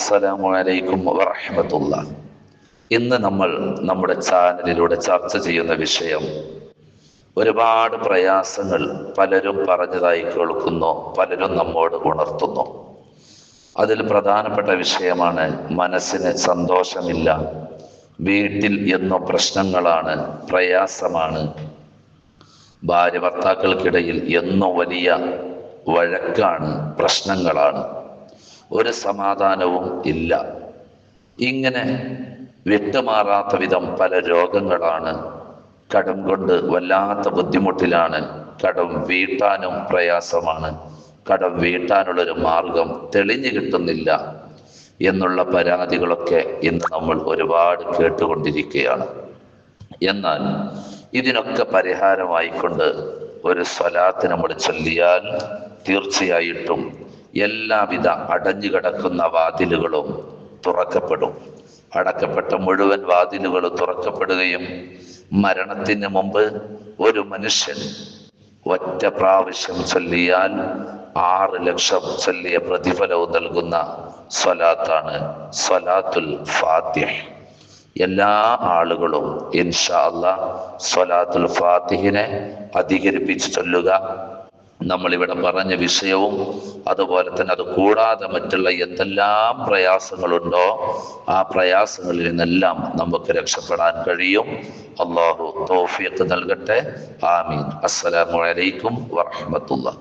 അസ്സലാമു അലൈക്കും വറഹമത്തുള്ള ഇന്ന് നമ്മൾ നമ്മുടെ ചാനലിലൂടെ ചർച്ച ചെയ്യുന്ന വിഷയം ഒരുപാട് പ്രയാസങ്ങൾ പലരും പറഞ്ഞതായി കേൾക്കുന്നു പലരും നമ്മോട് ഉണർത്തുന്നു. അതിൽ പ്രധാനപ്പെട്ട വിഷയമാണ് മനസ്സിന് സന്തോഷമില്ല വീട്ടിൽ എന്നും പ്രശ്നങ്ങളാണ് പ്രയാസമാണ്. ഭാര്യ ഭർത്താക്കൾക്കിടയിൽ എന്നും വലിയ വഴക്കാണ് പ്രശ്നങ്ങളാണ്. ഒരു സമാധാനവും ഇല്ല. ഇങ്ങനെ വിട്ടുമാറാത്ത വിധം പല രോഗങ്ങളാണ് കടം കൊണ്ട് വല്ലാത്ത ബുദ്ധിമുട്ടിലാണ് കടം വീട്ടാനും പ്രയാസമാണ്. കടം വീട്ടാനുള്ളൊരു മാർഗം തെളിഞ്ഞു കിട്ടുന്നില്ല എന്നുള്ള പരാതികളൊക്കെ ഇന്ന് നമ്മൾ ഒരുപാട് കേട്ടുകൊണ്ടിരിക്കുകയാണ്. എന്നാൽ ഇതിനൊക്കെ പരിഹാരമായിക്കൊണ്ട് ഒരു സ്വലാത്ത് നമ്മൾ ചൊല്ലിയാൽ തീർച്ചയായിട്ടും എല്ലാവിധ അടഞ്ഞു കിടക്കുന്ന വാതിലുകളും തുറക്കപ്പെടും. അടക്കപ്പെട്ട മുഴുവൻ വാതിലുകളും തുറക്കപ്പെടുകയും മരണത്തിന് മുമ്പ് ഒരു മനുഷ്യൻ ഒറ്റ പ്രാവശ്യം ചൊല്ലിയാൽ ആറ് ലക്ഷം ചൊല്ലിയ പ്രതിഫലവും നൽകുന്ന സ്വലാത്താണ് സ്വലാത്തുൽ ഫാത്തിഹ്. എല്ലാ ആളുകളും ഇൻഷാ അല്ലാ സ്വലാത്തുൽ ഫാത്തിഹിനെ അധികരിപ്പിച്ച് ചൊല്ലുക. നമ്മളിവിടെ പറഞ്ഞ വിഷയവും അതുപോലെ തന്നെ അത് കൂടാതെ മറ്റുള്ള എന്തെല്ലാം പ്രയാസങ്ങളുണ്ടോ ആ പ്രയാസങ്ങളിൽ നിന്നെല്ലാം നമുക്ക് രക്ഷപ്പെടാൻ കഴിയും. അള്ളാഹു തോഫിയത്ത് നൽകട്ടെ. ആമീൻ. അസ്സലാമു അലൈക്കും വറഹമത്തുള്ള